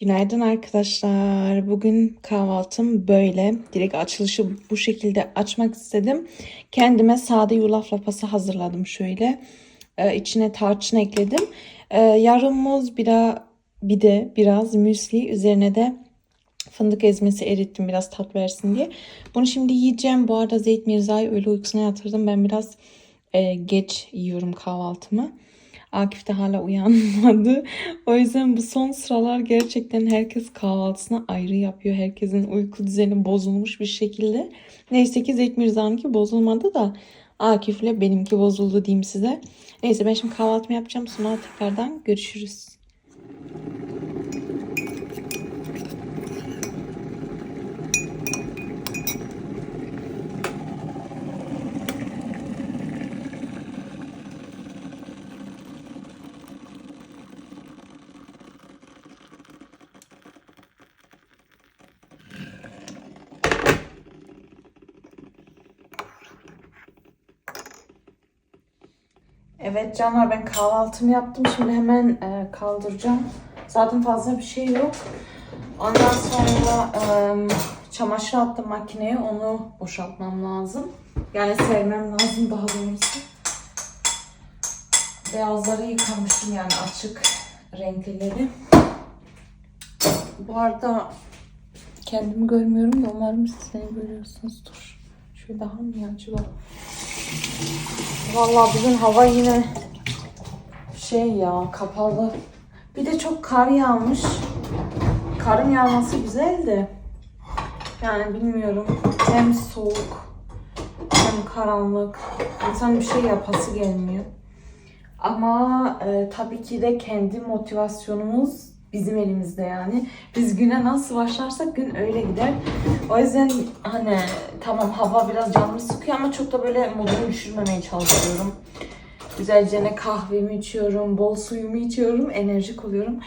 Günaydın arkadaşlar. Bugün kahvaltım böyle. Direkt açılışı bu şekilde açmak istedim. Kendime sade yulaf lapası hazırladım şöyle. Ee, içine tarçın ekledim. Ee, yarım muz, bir, bir de biraz müsli. Üzerine de fındık ezmesi erittim biraz tat versin diye. Bunu şimdi yiyeceğim. Bu arada Zeyt Mirza'yı öyle uykusuna yatırdım. Ben biraz e, geç yiyorum kahvaltımı. Akif de hala uyanmadı. O yüzden bu son sıralar gerçekten herkes kahvaltısını ayrı yapıyor. Herkesin uyku düzeni bozulmuş bir şekilde. Neyse ki Zeyt Mirza'nınki bozulmadı da Akif'le benimki bozuldu diyeyim size. Neyse ben şimdi kahvaltımı yapacağım. Sonra tekrardan görüşürüz. Evet canlar ben kahvaltımı yaptım. Şimdi hemen e, kaldıracağım. Zaten fazla bir şey yok. Ondan sonra e, çamaşır attım makineye. Onu boşaltmam lazım. Yani sermem lazım daha doğrusu. Beyazları yıkamıştım yani açık renklileri. Bu arada kendimi görmüyorum da umarım siz beni görüyorsunuzdur. Şöyle daha mı acaba? Vallahi bugün hava yine şey ya kapalı. Bir de çok kar yağmış. Karın yağması güzel de. Yani bilmiyorum. Hem soğuk hem karanlık. İnsan bir şey yapası gelmiyor. Ama e, tabii ki de kendi motivasyonumuz bizim elimizde yani. Biz güne nasıl başlarsak gün öyle gider. O yüzden hani tamam hava biraz canımı sıkıyor ama çok da böyle modumu düşürmemeye çalışıyorum. Güzelce ne kahvemi içiyorum, bol suyumu içiyorum, enerjik oluyorum.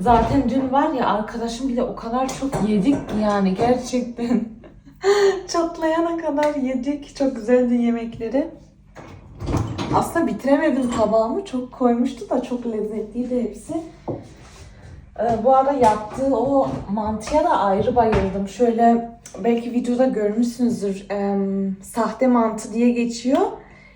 Zaten dün var ya arkadaşım bile o kadar çok yedik yani gerçekten. Çatlayana kadar yedik. Çok güzeldi yemekleri. Aslında bitiremedim tabağımı. Çok koymuştu da çok lezzetliydi hepsi. Ee, bu arada yaptığı o mantıya da ayrı bayıldım. Şöyle belki videoda görmüşsünüzdür. Em, sahte mantı diye geçiyor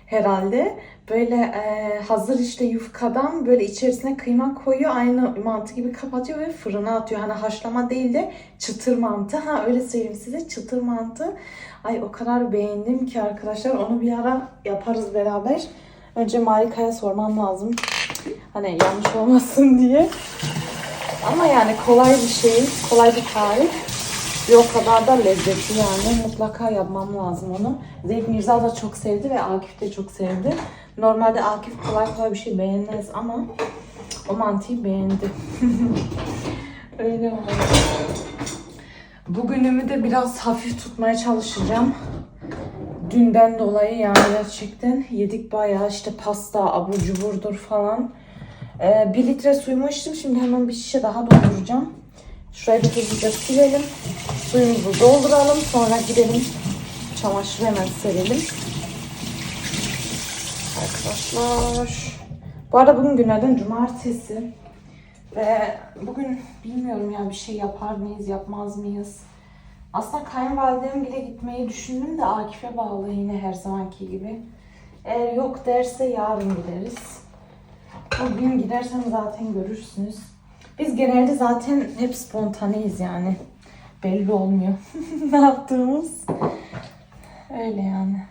herhalde. Böyle e, hazır işte yufkadan böyle içerisine kıyma koyuyor. Aynı mantı gibi kapatıyor ve fırına atıyor. Hani haşlama değil de çıtır mantı. Ha öyle söyleyeyim size çıtır mantı. Ay o kadar beğendim ki arkadaşlar. Onu bir ara yaparız beraber. Önce Marika'ya sormam lazım. Hani yanlış olmasın diye. Ama yani kolay bir şey, kolay bir tarif. Ve o kadar da lezzetli yani. Mutlaka yapmam lazım onu. Zeyd Mirza da çok sevdi ve Akif de çok sevdi. Normalde Akif kolay kolay bir şey beğenmez ama o mantıyı beğendi. Öyle oldu. Bugünümü de biraz hafif tutmaya çalışacağım. Dünden dolayı yani gerçekten yedik bayağı işte pasta, abur cuburdur falan. Ee, bir litre suyumu içtim. Şimdi hemen bir şişe daha dolduracağım. Şurayı bir hızlıca silelim. Suyumuzu dolduralım. Sonra gidelim çamaşırı hemen serelim. Arkadaşlar. Bu arada bugün günlerden cumartesi. Ve bugün bilmiyorum ya bir şey yapar mıyız, yapmaz mıyız? Aslında kayınvalidem bile gitmeyi düşündüm de Akif'e bağlı yine her zamanki gibi. Eğer yok derse yarın gideriz. Bugün gidersem zaten görürsünüz. Biz genelde zaten hep spontaneyiz yani. Belli olmuyor ne yaptığımız. Öyle yani.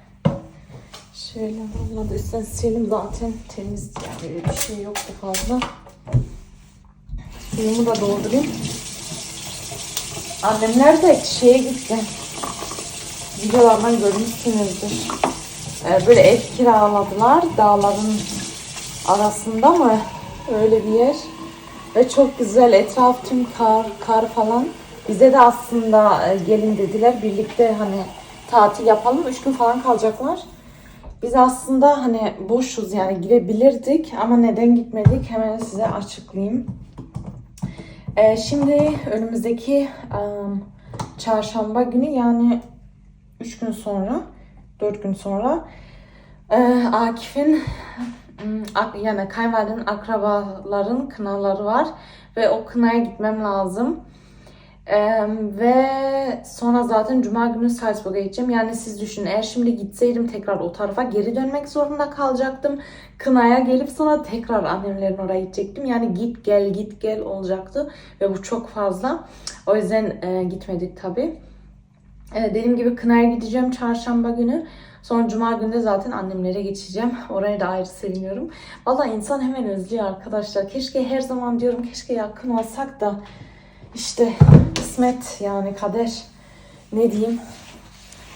Şöyle vallahi da üstten silelim zaten temiz yani öyle bir şey yoktu fazla. Suyumu da doldurayım. Annemler de şeye gitti. Videolardan görmüşsünüzdür. Ee, böyle ev kiraladılar. Dağların arasında mı? Öyle bir yer. Ve çok güzel. Etraf tüm kar, kar falan. Bize de aslında e, gelin dediler. Birlikte hani tatil yapalım. Üç gün falan kalacaklar. Biz aslında hani boşuz yani gidebilirdik ama neden gitmedik hemen size açıklayayım. Ee, şimdi önümüzdeki um, çarşamba günü yani 3 gün sonra, 4 gün sonra e, Akif'in ak- yani kayınvalidemin akrabaların kınaları var ve o kınaya gitmem lazım. Ee, ve sonra zaten cuma günü Salzburg'a gideceğim. Yani siz düşünün eğer şimdi gitseydim tekrar o tarafa geri dönmek zorunda kalacaktım. Kınaya gelip sonra tekrar annemlerin oraya gidecektim. Yani git gel git gel olacaktı ve bu çok fazla. O yüzden e, gitmedik tabii. E, dediğim gibi kınaya gideceğim çarşamba günü. Sonra cuma günü de zaten annemlere geçeceğim. Oraya da ayrı seviniyorum. Valla insan hemen özlüyor arkadaşlar. Keşke her zaman diyorum keşke yakın olsak da işte kısmet yani kader ne diyeyim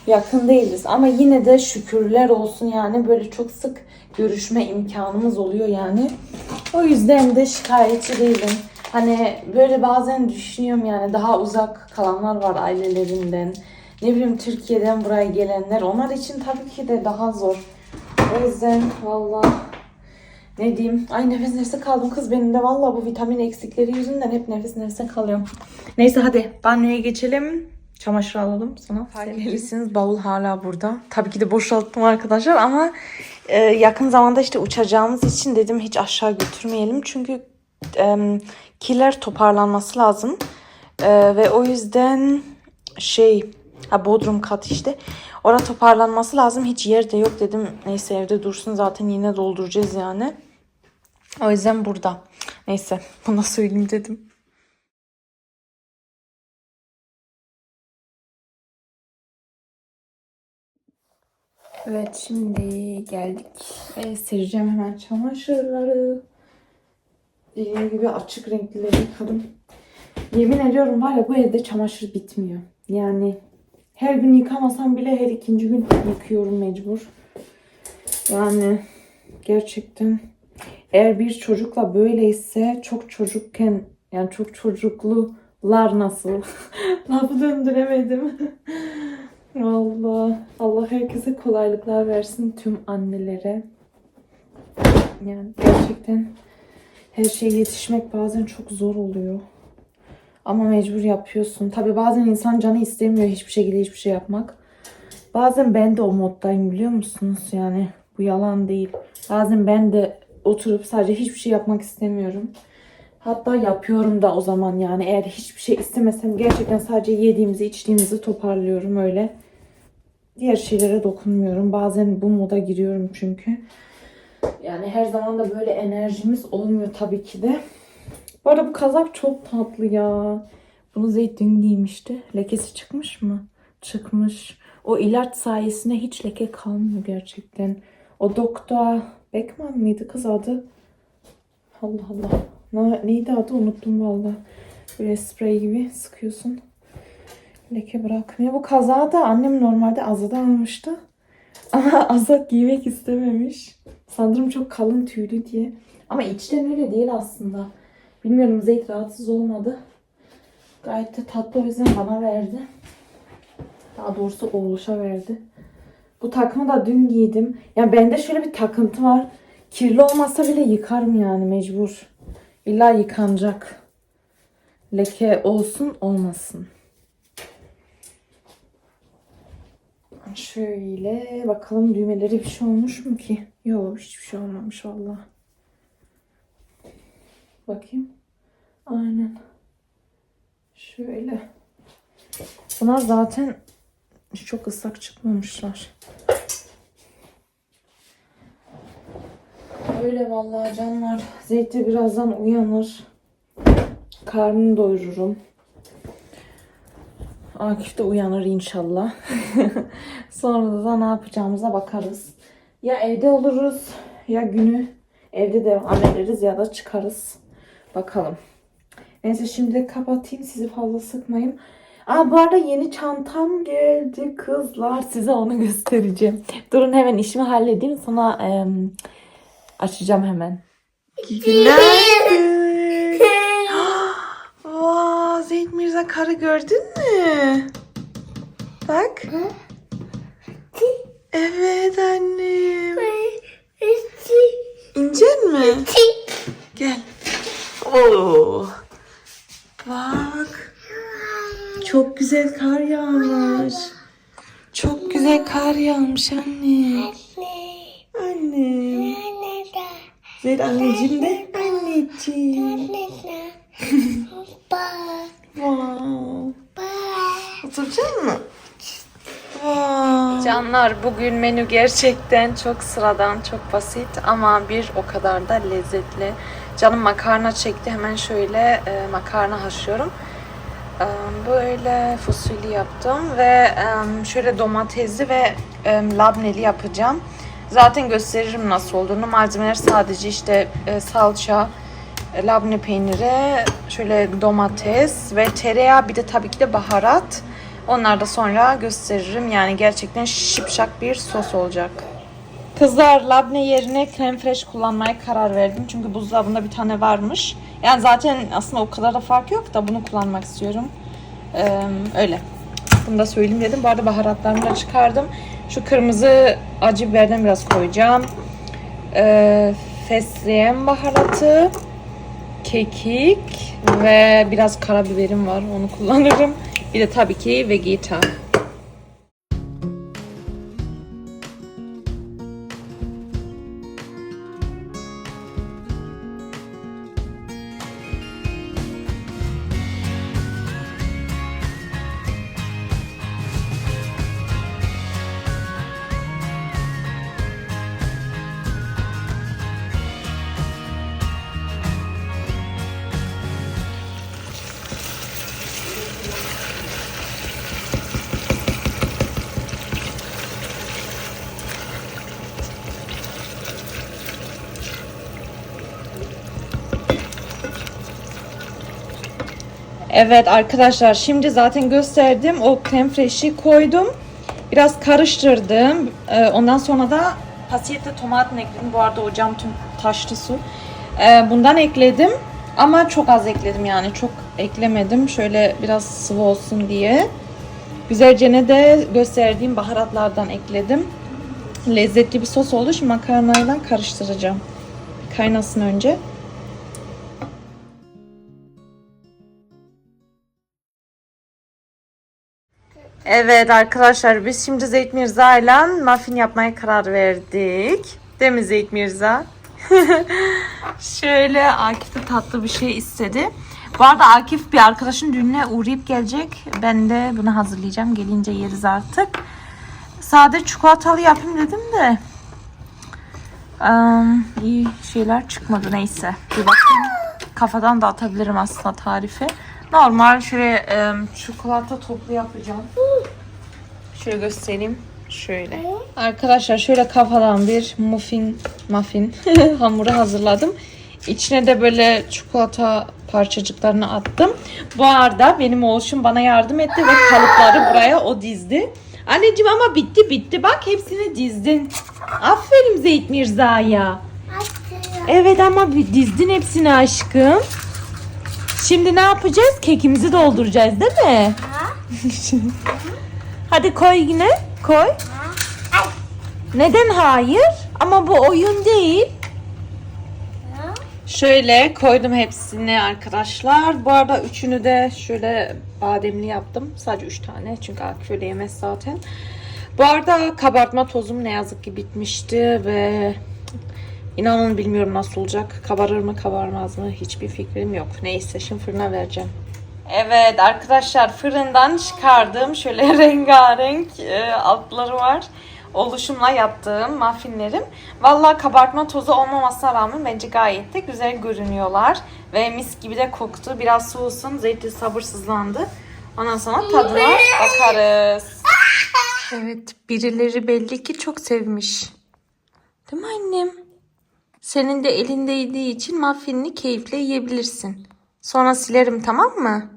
yakın değiliz ama yine de şükürler olsun yani böyle çok sık görüşme imkanımız oluyor yani. O yüzden de şikayetçi değilim. Hani böyle bazen düşünüyorum yani daha uzak kalanlar var ailelerinden. Ne bileyim Türkiye'den buraya gelenler. Onlar için tabii ki de daha zor. O yüzden valla ne diyeyim? Ay nefes nefese kaldım kız benim de valla bu vitamin eksikleri yüzünden hep nefes nefese kalıyorum. Neyse hadi banyoya geçelim. Çamaşır alalım sana. Fark ettiyseniz bavul hala burada. Tabii ki de boşalttım arkadaşlar ama e, yakın zamanda işte uçacağımız için dedim hiç aşağı götürmeyelim. Çünkü e, kiler toparlanması lazım. E, ve o yüzden şey ha bodrum kat işte. Orada toparlanması lazım. Hiç yer de yok dedim. Neyse evde dursun zaten yine dolduracağız yani. O yüzden burada. Neyse bunu söyleyeyim dedim. Evet şimdi geldik ve sereceğim hemen çamaşırları. Dediğim gibi açık renklileri yıkadım. Yemin ediyorum var ya bu evde çamaşır bitmiyor. Yani her gün yıkamasam bile her ikinci gün yıkıyorum mecbur. Yani gerçekten eğer bir çocukla böyleyse çok çocukken yani çok çocuklular nasıl? Lafı döndüremedim. Allah Allah herkese kolaylıklar versin tüm annelere. Yani gerçekten her şeye yetişmek bazen çok zor oluyor. Ama mecbur yapıyorsun. Tabi bazen insan canı istemiyor hiçbir şekilde hiçbir şey yapmak. Bazen ben de o moddayım biliyor musunuz? Yani bu yalan değil. Bazen ben de oturup sadece hiçbir şey yapmak istemiyorum. Hatta yapıyorum da o zaman yani eğer hiçbir şey istemesem gerçekten sadece yediğimizi içtiğimizi toparlıyorum öyle. Diğer şeylere dokunmuyorum. Bazen bu moda giriyorum çünkü. Yani her zaman da böyle enerjimiz olmuyor tabii ki de. Bu arada bu kazak çok tatlı ya. Bunu Zeyt dün giymişti. Lekesi çıkmış mı? Çıkmış. O ilaç sayesinde hiç leke kalmıyor gerçekten. O doktor Beckman mıydı kız adı? Allah Allah. Ne, neydi adı unuttum valla. Böyle sprey gibi sıkıyorsun. Leke bırakmıyor. Bu kazağı da annem normalde Azada almıştı. Ama Azat giymek istememiş. Sanırım çok kalın tüylü diye. Ama içten öyle değil aslında. Bilmiyorum Zeyt rahatsız olmadı. Gayet de tatlı o bana verdi. Daha doğrusu oğluşa verdi. Bu takımı da dün giydim. Ya bende şöyle bir takıntı var. Kirli olmasa bile yıkarım yani mecbur. İlla yıkanacak. Leke olsun olmasın. Şöyle bakalım düğmeleri bir şey olmuş mu ki? Yok hiçbir şey olmamış valla. Bakayım. Aynen. Şöyle. Bunlar zaten çok ıslak çıkmamışlar. Öyle vallahi canlar. Zeyt'e birazdan uyanır. Karnını doyururum. Akif de uyanır inşallah. Sonra da ne yapacağımıza bakarız. Ya evde oluruz ya günü evde devam ederiz ya da çıkarız. Bakalım. Neyse şimdi kapatayım sizi fazla sıkmayayım. Aa bu arada yeni çantam geldi kızlar. Size onu göstereceğim. Durun hemen işimi halledeyim sonra em, açacağım hemen. Günaydın. Vaa Zeynep Mirza karı gördün mü? Bak. Evet annem. İncen mi? Gel. Oo. Bak. Çok güzel kar yağmış. Çok güzel kar yağmış anne. Anne. Ver anneciğim de. Anneciğim. Wow. Oturacak mı? Canlar bugün menü gerçekten çok sıradan, çok basit ama bir o kadar da lezzetli. Canım makarna çekti. Hemen şöyle e, makarna haşlıyorum. E, böyle fasulye yaptım ve e, şöyle domatesli ve e, labneli yapacağım. Zaten gösteririm nasıl olduğunu. Malzemeler sadece işte e, salça, e, labne peyniri, şöyle domates ve tereyağı bir de tabii ki de baharat. Onları da sonra gösteririm. Yani gerçekten şipşak bir sos olacak. Kızlar labne yerine krem fresh kullanmaya karar verdim. Çünkü buzdolabında bir tane varmış. Yani zaten aslında o kadar da fark yok da bunu kullanmak istiyorum. Ee, öyle. Bunu da söyleyeyim dedim. Bu arada baharatlarımı da çıkardım. Şu kırmızı acı biberden biraz koyacağım. Ee, fesleğen baharatı, kekik ve biraz karabiberim var. Onu kullanırım. Bir de tabii ki vegeta. Evet arkadaşlar şimdi zaten gösterdim. O krem fresh'i koydum. Biraz karıştırdım. Ee, ondan sonra da pasiyete tomatını ekledim. Bu arada ocağım tüm taştı su. Ee, bundan ekledim. Ama çok az ekledim yani. Çok eklemedim. Şöyle biraz sıvı olsun diye. Güzelce ne de gösterdiğim baharatlardan ekledim. Lezzetli bir sos oldu. Şimdi makarnayla karıştıracağım. Kaynasın önce. Evet arkadaşlar biz şimdi Zeyt Mirza ile muffin yapmaya karar verdik. Değil mi Zeyt Mirza? Şöyle Akif de tatlı bir şey istedi. Bu arada Akif bir arkadaşın düğününe uğrayıp gelecek. Ben de bunu hazırlayacağım. Gelince yeriz artık. Sade çikolatalı yapayım dedim de. Am, iyi şeyler çıkmadı neyse. Bir bakayım. Kafadan da atabilirim aslında tarifi. Normal şöyle e, çikolata toplu yapacağım. Şöyle göstereyim. Şöyle. Arkadaşlar şöyle kafadan bir muffin muffin hamuru hazırladım. İçine de böyle çikolata parçacıklarını attım. Bu arada benim oğlum bana yardım etti ve kalıpları buraya o dizdi. Anneciğim ama bitti bitti. Bak hepsini dizdin. Aferin Zeyt Mirza'ya. Evet ama dizdin hepsini aşkım. Şimdi ne yapacağız? Kekimizi dolduracağız değil mi? Hadi koy yine. Koy. Neden hayır? Ama bu oyun değil. Şöyle koydum hepsini arkadaşlar. Bu arada üçünü de şöyle bademli yaptım. Sadece üç tane çünkü Akif öyle yemez zaten. Bu arada kabartma tozum ne yazık ki bitmişti ve inanın bilmiyorum nasıl olacak. Kabarır mı kabarmaz mı hiçbir fikrim yok. Neyse şimdi fırına vereceğim. Evet arkadaşlar fırından çıkardım. Şöyle rengarenk e, altları var. Oluşumla yaptığım muffinlerim. Vallahi kabartma tozu olmamasına rağmen bence gayet de güzel görünüyorlar. Ve mis gibi de koktu. Biraz soğusun. Zeytin sabırsızlandı. Ondan sonra tadına bakarız. Evet birileri belli ki çok sevmiş. Değil mi annem? Senin de elindeydiği için muffinini keyifle yiyebilirsin. Sonra silerim tamam mı?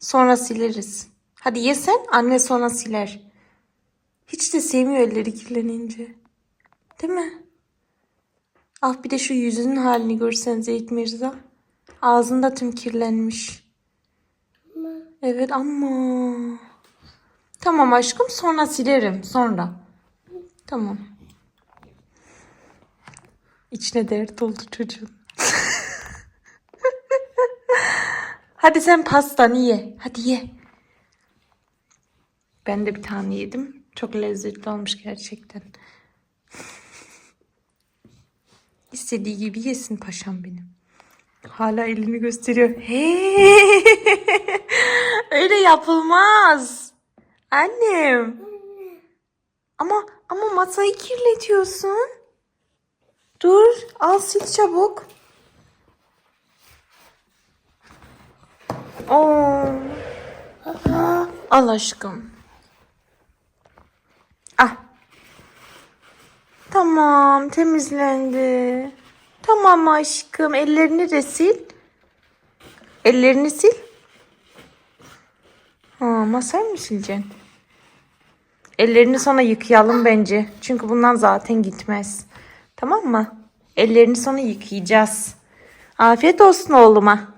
Sonra sileriz. Hadi ye sen anne sonra siler. Hiç de sevmiyor elleri kirlenince. Değil mi? Ah bir de şu yüzünün halini görsen Zeyt Mirza. Ağzında tüm kirlenmiş. Evet ama. Tamam aşkım sonra silerim sonra. Tamam. İçine dert oldu çocuğun. Hadi sen pastanı ye. Hadi ye. Ben de bir tane yedim. Çok lezzetli olmuş gerçekten. İstediği gibi yesin paşam benim. Hala elini gösteriyor. Hey! Öyle yapılmaz. Annem. Ama ama masayı kirletiyorsun. Dur, al sil çabuk. Oo. Al aşkım. Ah. Tamam, temizlendi. Tamam aşkım, ellerini de sil. Ellerini sil. Ha, masayı mı sileceksin? Ellerini sonra yıkayalım bence. Çünkü bundan zaten gitmez. Tamam mı? Ellerini sonra yıkayacağız. Afiyet olsun oğluma.